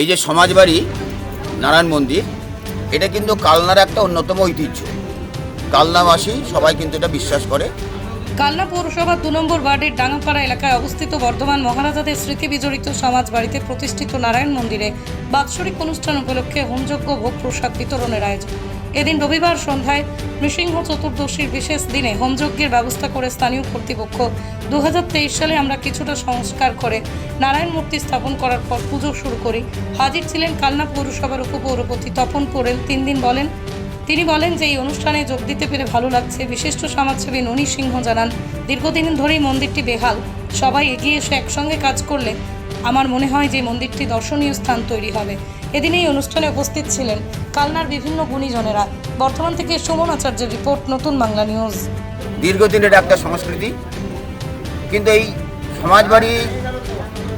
এই যে সমাজবাড়ি, নারায়ণ মন্দির, এটা কিন্তু কালনার একটা অন্যতম ঐতিহ্য। কালনাবাসী সবাই কিন্তু এটা বিশ্বাস করে। কালনা পৌরসভা দু নম্বর ওয়ার্ডের ডাঙ্গাপাড়া এলাকায় অবস্থিত বর্ধমান মহারাজাদের স্মৃতি বিজড়িত সমাজ বাড়িতে প্রতিষ্ঠিত নারায়ণ মন্দিরে বাৎসরিক অনুষ্ঠান উপলক্ষে হোমযোগ্য ভোগ প্রসাদ বিতরণের আয়োজন। এদিন রবিবার সন্ধ্যায় নৃসিংহ চতুর্দশীর বিশেষ দিনে হোমযজ্ঞের ব্যবস্থা করে স্থানীয় কর্তৃপক্ষ দুহাজার তেইশ সালে আমরা কিছুটা সংস্কার করে নারায়ণ মূর্তি স্থাপন করার পর পুজো শুরু করি। হাজির ছিলেন কালনা পৌরসভার উপপৌরপতি তপন পোরেল। তিন দিন বলেন, তিনি বলেন যে এই অনুষ্ঠানে যোগ দিতে পেরে ভালো লাগছে। বিশিষ্ট সমাজসেবী ননী সিংহ জানান, দীর্ঘদিন ধরেই মন্দিরটি বেহাল। সবাই এগিয়ে এসে একসঙ্গে কাজ করলে আমার মনে হয় যে মন্দিরটি দর্শনীয় স্থান তৈরি হবে। এদিন এই অনুষ্ঠানে উপস্থিত ছিলেন কালনার বিভিন্ন গুণীজনেরা। বর্তমান থেকে সুমন আচার্যের রিপোর্ট, নতুন বাংলা নিউজ। দীর্ঘদিনের একটা সংস্কৃতি, কিন্তু এই সমাজবাড়ি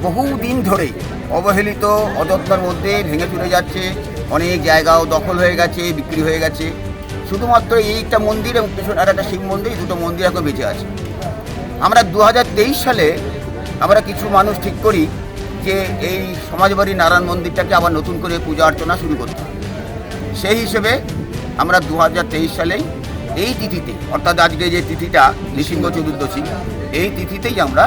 বহুদিন ধরেই অবহেলিত, অযত্নের মধ্যে ভেঙে চলে যাচ্ছে, অনেক জায়গাও দখল হয়ে গেছে, বিক্রি হয়ে গেছে। শুধুমাত্র এই একটা মন্দির এবং পিছনে আর একটা শিব মন্দির দুটো মন্দির এখন বেঁচে আছে। আমরা দু হাজার তেইশ সালে আমরা কিছু মানুষ ঠিক করি যে এই সমাজবাড়ি নারায়ণ মন্দিরটাকে আবার নতুন করে পূজা অর্চনা শুরু করতে সেই হিসেবে আমরা দু হাজার তেইশ সালেই এই তিথিতে, অর্থাৎ আজকে যে তিথিটা, নৃসিংহ চতুর্দশী, এই তিথিতেই আমরা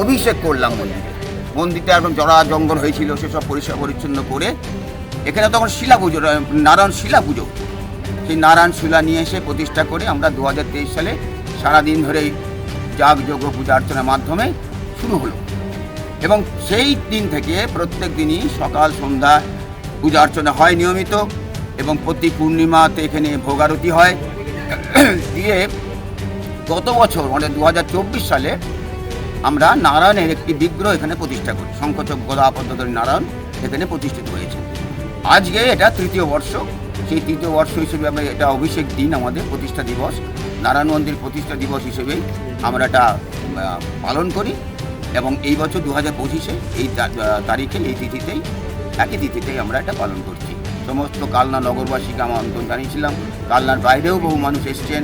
অভিষেক করলাম মন্দিরে। মন্দিরটা একদম জড়া জঙ্গল হয়েছিল, সেসব পরিষ্কার পরিচ্ছন্ন করে এখানে তখন শিলা পুজো, নারায়ণ শিলা পুজো। সেই নারায়ণ শিলা নিয়ে এসে প্রতিষ্ঠা করে আমরা দু হাজার তেইশ সালে সারাদিন ধরেই যাগ যজ্ঞ পূজা অর্চনার মাধ্যমে শুরু হলো। এবং সেই দিন থেকে প্রত্যেক দিনই সকাল, সন্ধ্যা পূজা অর্চনা হয় নিয়মিত এবং প্রতি পূর্ণিমাতে এখানে ভোগারতি হয়। দিয়ে গত বছর মানে দু হাজার চব্বিশ সালে আমরা নারায়ণের একটি বিগ্রহ এখানে প্রতিষ্ঠা করি। শঙ্কচক গোদা পদ্ধতি নারায়ণ এখানে প্রতিষ্ঠিত হয়েছে। আজকে এটা তৃতীয় বর্ষ। সেই তৃতীয় বর্ষ হিসেবে আমরা এটা অভিষেক দিন আমাদের, প্রতিষ্ঠা দিবস। নারায়ণ মন্দির প্রতিষ্ঠা দিবস হিসেবেই আমরা এটা পালন করি। এবং এই বছর দু হাজার পঁচিশে এই তারিখে এই তিথিতেই একই তিথিতেই আমরা এটা পালন করছি। সমস্ত কালনা নগরবাসীকে আমার অন্তর জানিয়েছিলাম। কালনার বাইরেও বহু মানুষ এসছেন।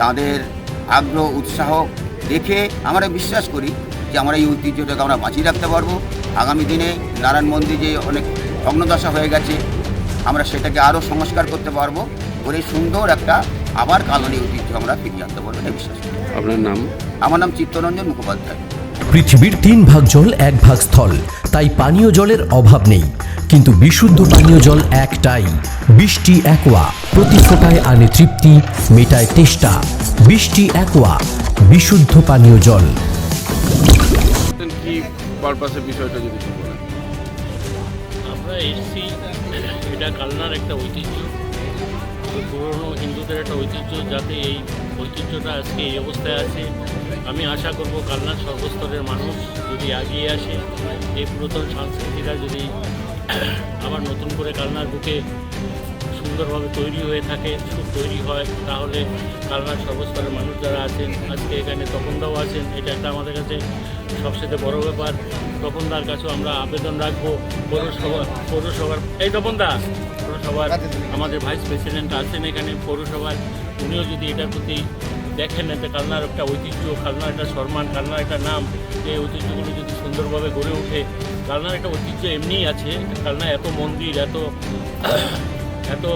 তাদের আগ্রহ উৎসাহ দেখে আমরা বিশ্বাস করি যে আমরা এই ঐতিহ্যটাকে আমরা বাঁচিয়ে রাখতে পারব। আগামী দিনে নারায়ণ মন্দির যে অনেক ভগ্নদশা হয়ে গেছে আমরা সেটাকে আরও সংস্কার করতে পারব। করে সুন্দর একটা আবার কালনী ঐতিহ্য আমরা ফিরিয়ে আনতে পারব এটা বিশ্বাস করি। আপনার নাম? আমার নাম চিত্তরঞ্জন মুখোপাধ্যায়। পৃথিবীর তিন ভাগ জল এক ভাগ স্থল। তাই পানীয় জলের অভাব নেই। কিন্তু বিশুদ্ধ পানীয় জল একটাই। বৃষ্টি একোয়া। প্রতি ফোটায় আনে তৃপ্তি মেটায় তেষ্টা। বৃষ্টি একোয়া। বিশুদ্ধ পানীয় জল। কি পারপাসে বিষয়টা যদি আমরা এসছি এটা কালনার একটা ঐতিহ্য। পুরনো হিন্দুদের একটা ঐতিহ্য যাতে এই ঐতিহ্যটা আজকে এই অবস্থায় আছে। আমি আশা করব কালনার সর্বস্তরের মানুষ যদি এগিয়ে আসে এই পুরাতন সংস্কৃতিটা যদি আবার নতুন করে কালনার বুকে সুন্দরভাবে তৈরি হয়ে থাকে সুখ তৈরি হয় তাহলে কালনার সর্বস্তরের মানুষ যারা আছেন আজকে এখানে তপনদাও আছেন এটা একটা আমাদের কাছে সবচেয়ে বড় ব্যাপার। তপনদার কাছেও আমরা আবেদন রাখব। পৌরসভা পৌরসভার এই তপনদা পৌরসভার আমাদের ভাইস প্রেসিডেন্ট আছেন এখানে পৌরসভার। উনিও যদি এটার প্রতি দেখেন এতে কালনার একটা ঐতিহ্য, কালনার একটা সম্মান, কালনার একটা নাম এই ঐতিহ্যগুলো যদি সুন্দরভাবে গড়ে ওঠে, কালনার একটা ঐতিহ্য এমনিই আছে, কালনা এত মন্দির, এত এত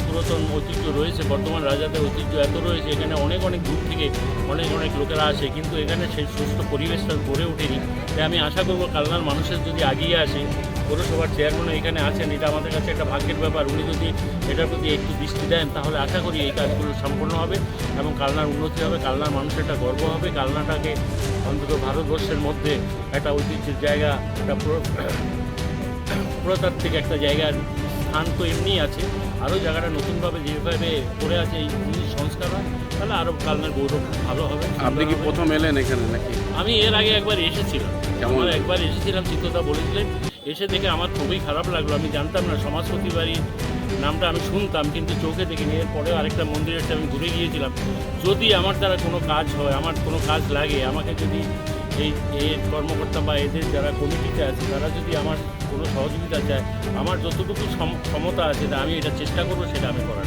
পুরাতন ঐতিহ্য রয়েছে, বর্তমান রাজাদের ঐতিহ্য এত রয়েছে, এখানে অনেক অনেক দূর থেকে অনেক অনেক লোকেরা আসে, কিন্তু এখানে সেই সুস্থ পরিবেশটা গড়ে ওঠেনি। তাই আমি আশা করব কালনার মানুষের যদি আগিয়ে আসে, পৌরসভার চেয়ারম্যানও এখানে আছেন, এটা আমাদের কাছে একটা ভাগ্যের ব্যাপার। উনি যদি এটার প্রতি একটু দৃষ্টি দেন, তাহলে আশা করি এই কাজগুলো সম্পূর্ণ হবে এবং কালনার উন্নতি হবে, কালনার মানুষের একটা গর্ব হবে, কালনাটাকে অন্তত ভারতবর্ষের মধ্যে একটা ঐতিহ্যের জায়গা, একটা পুরো- পুরাতাত্ত্বিক একটা জায়গার স্থান তো এমনিই আছে। আরও জায়গাটা নতুনভাবে যেভাবে করে আছে এই সংস্কার হয় তাহলে আরও কালনার গৌরব ভালো হবে। আপনি কি প্রথম এলেন এখানে নাকি? আমি এর আগে একবার এসেছিলাম। কেমন? আমার একবার এসেছিলাম চিত্তদা বলেছিলেন। এসে দেখে আমার খুবই খারাপ লাগল। আমি জানতাম না সমাজপতি বাড়ি নামটা আমি শুনতাম কিন্তু চোখে দেখে দেখিনি। এরপরেও আরেকটা মন্দির আছে আমি ঘুরে গিয়েছিলাম। যদি আমার দ্বারা কোনো কাজ হয় আমার কোনো কাজ লাগে আমাকে যদি এই এর কর্মকর্তা বা এদের যারা কমিটিতে আছে, তারা যদি আমার কোনো সহযোগিতা চায়, আমার যতটুকু ক্ষমতা আছে আমি এটা চেষ্টা করব, সেটা আমি করার।